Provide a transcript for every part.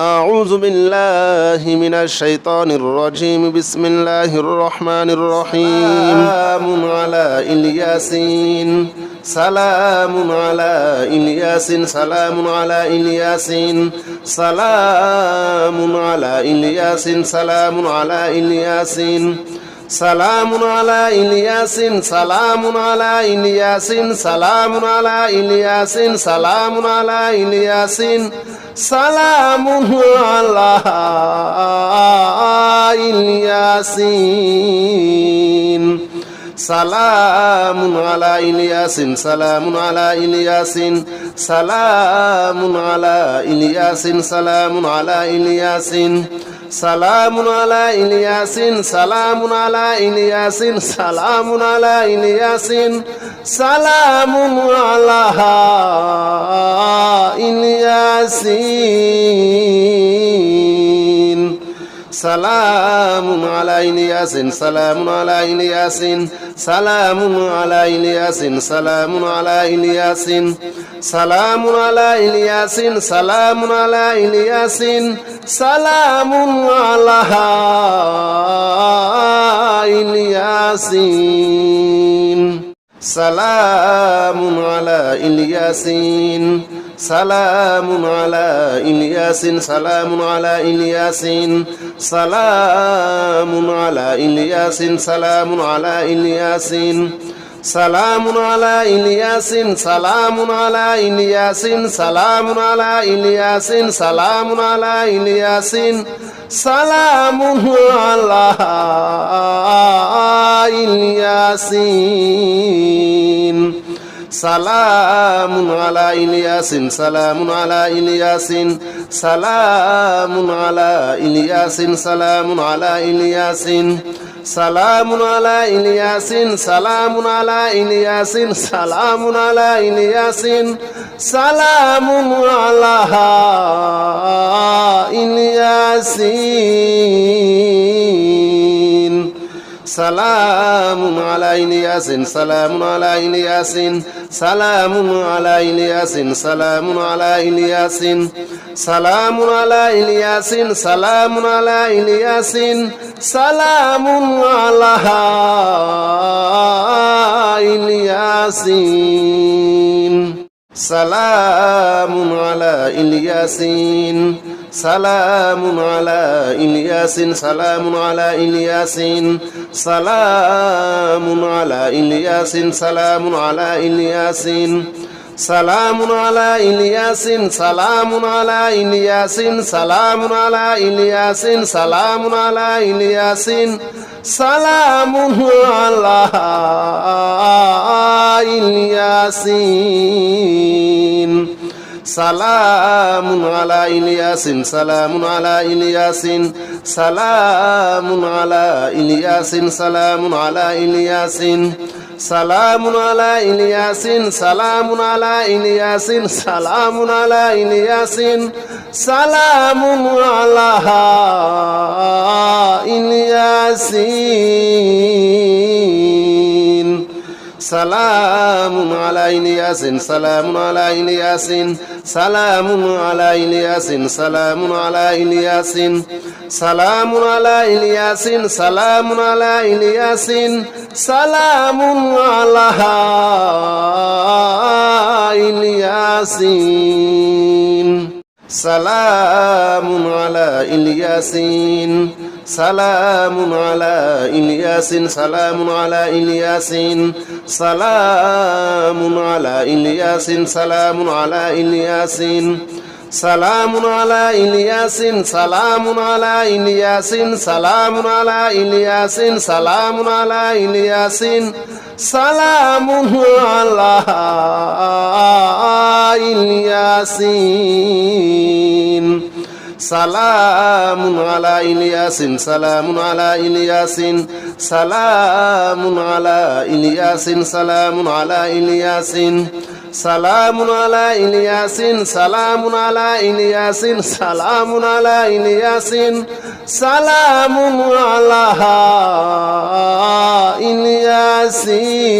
أعوذ بالله من الشيطان الرجيم. بسم الله الرحمن الرحيم. سلام على إلياسين. سلام على إلياسين. سلام على إلياسين. سلام على إلياسين. سلام على إلياسين. সালামুন আলা ইলিয়াসিন, সালামুন আলা ইলিয়াসিন, সালামুন আলা ইলিয়াসিন, সালামুন আলা ইলিয়াসিন, সালামুন আলা ইলিয়াসিন। সালামুন আলা ইলিয়াসিন, সালামুন আলা ইলিয়াসিন, সালামুন আলা ইলিয়াসিন, সালামুন আলা ইলিয়াসিন। সালামুন আলা ইলিয়াসিন সালামুন আলা ইলিয়াসিন সালামুন আলা ইলিয়াসিন সালামুন আলা ইলিয়াসিন। সালামুন আলাইনি ইয়াসিন, সালামুন আলাইনি ইয়াসিন, সালামুন আলাইনি ইয়াসিন, সালামুন আলাইনি ইয়াসিন, সালামুন আলাইনি ইয়াসিন, সালামুন আলাইনি ইয়াসিন, সালামুন আলাইনি ইয়াসিন, সালামুন আলা ইলিয়াসিন سلام على إلياسين سلام على إلياسين سلام على إلياسين سلام على إلياسين سلام على إلياسين سلام على إلياسين سلام على إلياسين سلام على إلياسين سلام على إلياسين সালামুন আলা ইলিয়াসিন, সালামুন আলা ইলিয়াসিন, সালামুন আলা ইলিয়াসিন, সালামুন আলা ইলিয়াসিন, সালামুন আলা ইলিয়াসিন, সালামুন আলা ইলিয়াসিন, সালামুন আলা ইলিয়াসিন, সালামুন আলা ইলিয়াসিন। সালামুন আলাইনি ইয়াসিন, সালামুন আলাইনি ইয়াসিন, সালামুন আলাইনি ইয়াসিন, সালামুন আলাইনি ইয়াসিন, সালামুন আলাইনি ইয়াসিন, সালামুন আলাইনি ইয়াসিন, সালামুন আলাইনি ইয়াসিন, সালামুন আলা ইলিয়াসিন সালামুন আলা ইলিয়াসিন, সালামুন আলা ইলিয়াসিন, সালামুন আলা ইলিয়াসিন, সালামুন আলা ইলিয়াসিন, সালামুন আলা ইলিয়াসিন, সালামুন আলা ইলিয়াসিন, সালামুন আলা ইলিয়াসিন, সালামুন আলা ইলিয়াসিন, সালামুন আলা ইলিয়াসিন। সালামুন আলা ইলিয়াসিন, সালামুন আলা ইলিয়াসিন, সালামুন আলা ইলিয়াসিন, সালামুন আলা ইলিয়াসিন, সালামুন আলা ইলিয়াসিন, সালামুন আলা ইলিয়াসিন, সালামুন আলা ইলিয়াসিন, সালামুন আলা ইলিয়াসিন। সালামুন আলাইনি ইয়াসিন, সালামুন আলাইনি ইয়াসিন, সালামুন আলাইনি ইয়াসিন, সালামুন আলাইনি ইয়াসিন, সালামুন আলাইনি ইয়াসিন, সালামুন আলাইনি ইয়াসিন, সালামুন আলাইনি ইয়াসিন, সালামুন আলা ইলিয়াসিন سلام على إلياسين سلام على إلياسين سلام على إلياسين سلام على إلياسين سلام على إلياسين سلام على إلياسين سلام على إلياسين سلام على إلياسين سلام على إلياسين সালাম আলা ইলিয়াসিন, সালামুন আলা ইলিয়াসিন, সালামুন আলা ইলিয়াসিন, সালামুন আলা ইলিয়াসিন, সালামুন আলা ইলিয়াসিন, সালামুন আলা ইলিয়াসিন, সালামুন আলা ইলিয়াসিন, সালামুন আলা ইলিয়াসিন।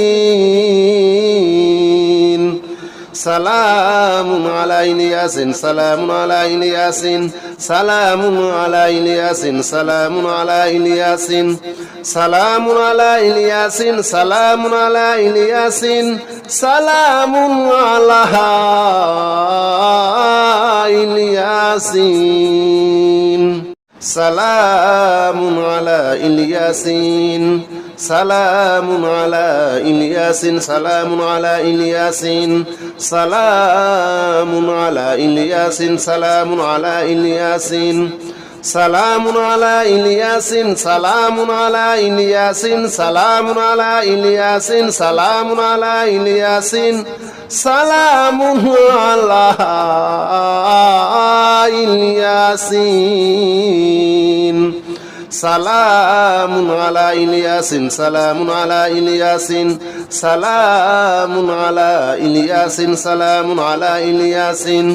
সালামুন আলাইন ইয়াসিন, সালামুন আলাইন ইয়াসিন, সালামুন আলাইন ইয়াসিন, সালামুন আলাইন ইয়াসিন, সালামুন আলাইন ইয়াসিন, সালামুন আলাইন ইয়াসিন, সালামুন আলাইন ইয়াসিন, সালামুন আলা ইলিয়াসিন سلام على إلياس سلام على إلياس سلام على إلياس سلام على إلياس سلام على إلياس سلام على إلياس سلام على إلياس سلام على إلياس سلام على إلياسين সালামুন আলা ইলিয়াসিন, সালামুন আলা ইলিয়াসিন, সালামুন আলা ইলিয়াসিন, সালামুন আলা ইলিয়াসিন,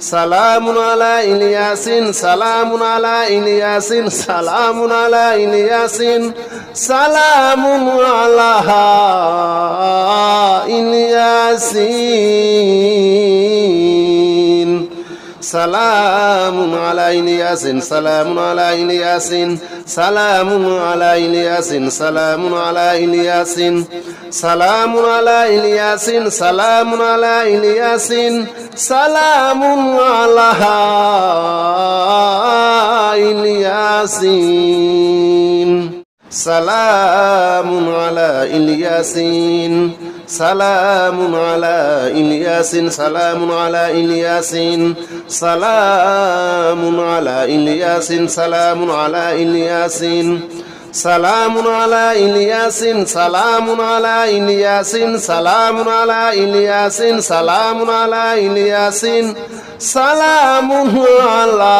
সালামুন আলা ইলিয়াসিন, সালামুন আলা ইলিয়াসিন, সালামুন আলা ইলিয়াসিন, সালামুন আলা ইলিয়াসিন। সালামুন আলাইন ইয়াসিন, সালামুন আলাইন ইয়াসিন, সালামুন আলাইন ইয়াসিন, সালামুন আলাইন ইয়াসিন, সালামুন আলাইন ইয়াসিন, সালামুন আলাইন ইয়াসিন, সালামুন আলাইন ইয়াসিন, সালামুন আলা ইলিয়াসিন সালামুন আলা ইলিয়াসিন, সালামুন আলা ইলিয়াসিন, সালামুন আলা ইলিয়াসিন, সালামুন আলা ইলিয়াসিন, সালামুন আলা ইলিয়াসিন, সালামুন আলা ইলিয়াসিন, সালামুন আলা ইলিয়াসিন, সালামুন আলা ইলিয়াসিন, সালামুন আলা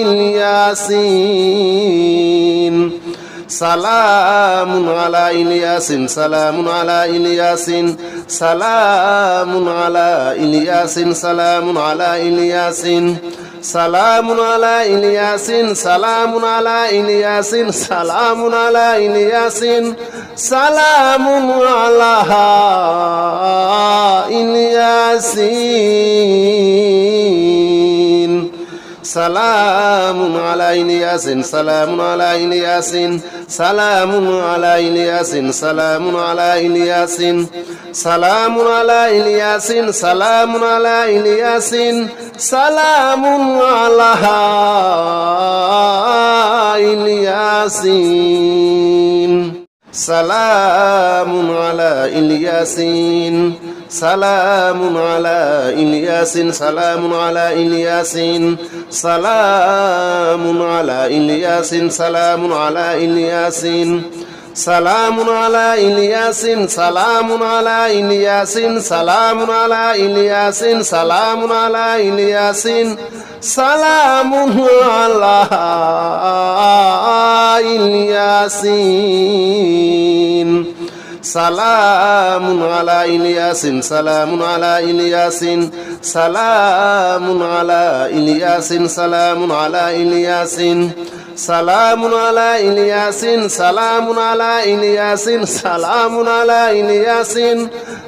ইলিয়াসিন। সালামুন আলা ইলিয়াসিন, সালামুন আলা ইলিয়াসিন, সালামুন আলা ইলিয়াসিন, সালামুন আলা ইলিয়াসিন, সালামুন আলা ইলিয়াসিন, সালামুন আলা ইলিয়াসিন, সালামুন আলা ইলিয়াসিন, সালামুন আলা ইলিয়াসিন। সালামুন আলাইনি ইয়াসিন, সালামুন আলাইনি ইয়াসিন, সালামুন আলাইনি ইয়াসিন, সালামুন আলাইনি ইয়াসিন, সালামুন আলাইনি ইয়াসিন, সালামুন আলাইনি ইয়াসিন, সালামুন আলাইনি ইয়াসিন, সালামুন আলা ইলিয়াসিন سلام على إلياس سلام على إلياس سلام على إلياس سلام على إلياس سلام على إلياس سلام على إلياس سلام على إلياس سلام على إلياس سلام على إلياسين সালামুন আলা ইলিয়াসিন, সালামুন আলা ইলিয়াসিন, সালামুন আলা ইলিয়াসিন, সালামুন আলা ইলিয়াসিন, সালামুন আলা ইলিয়াসিন, সালামুন আলা ইলিয়াসিন, সালামুন আলা ইলিয়াসিন,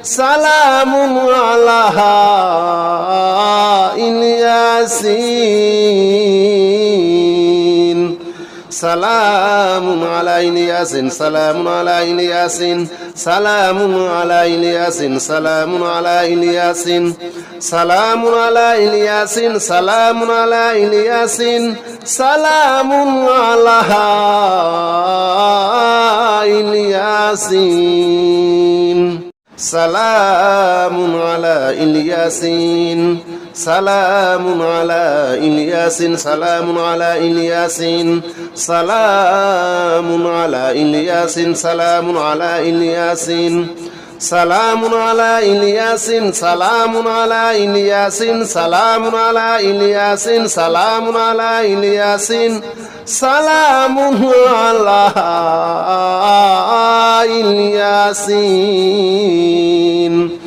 সালামুন আলা ইলিয়াসিন। সালামুন আলাইন ইয়াসিন, সালামুন আলাইন ইয়াসিন, সালামুন আলাইন ইয়াসিন, সালামুন আলাইন ইয়াসিন, সালামুন আলাইন ইয়াসিন, সালামুন আলাইন ইয়াসিন, সালামুন আলাইন ইয়াসিন, সালামুন আলা ইলিয়াসিন سلام على إلياس سلام على إلياس سلام على إلياس سلام على إلياس سلام على إلياس سلام على إلياس سلام على إلياس سلام على إلياس سلام على إلياسين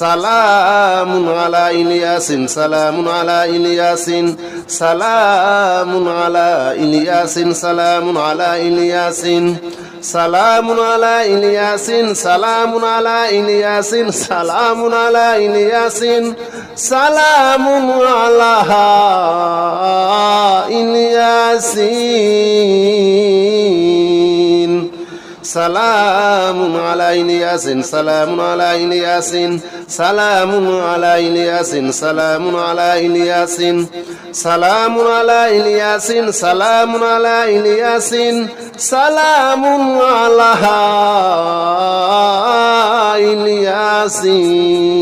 সালাম আলা ইলিয়াসিন, সালামুন আলা ইলিয়াসিন, সালামুন আলা ইলিয়াসিন, সালামুন আলা ইলিয়াসিন, সালামুন আলা ইলিয়াসিন, সালামুন আলা ইলিয়াসিন, সালামুন আলা ইলিয়াসিন, সালামুন আলা ইলিয়াসিন। সালামুন আলাইনি ইয়াসিন, সালামুন আলাইনি ইয়াসিন, সালামুন আলাইনি ইয়াসিন, সালামুন আলাইনি ইয়াসিন, সালামুন আলাইনি ইয়াসিন, সালামুন আলাইনি ইয়াসিন, সালামুন আলাইনি ইয়াসিন।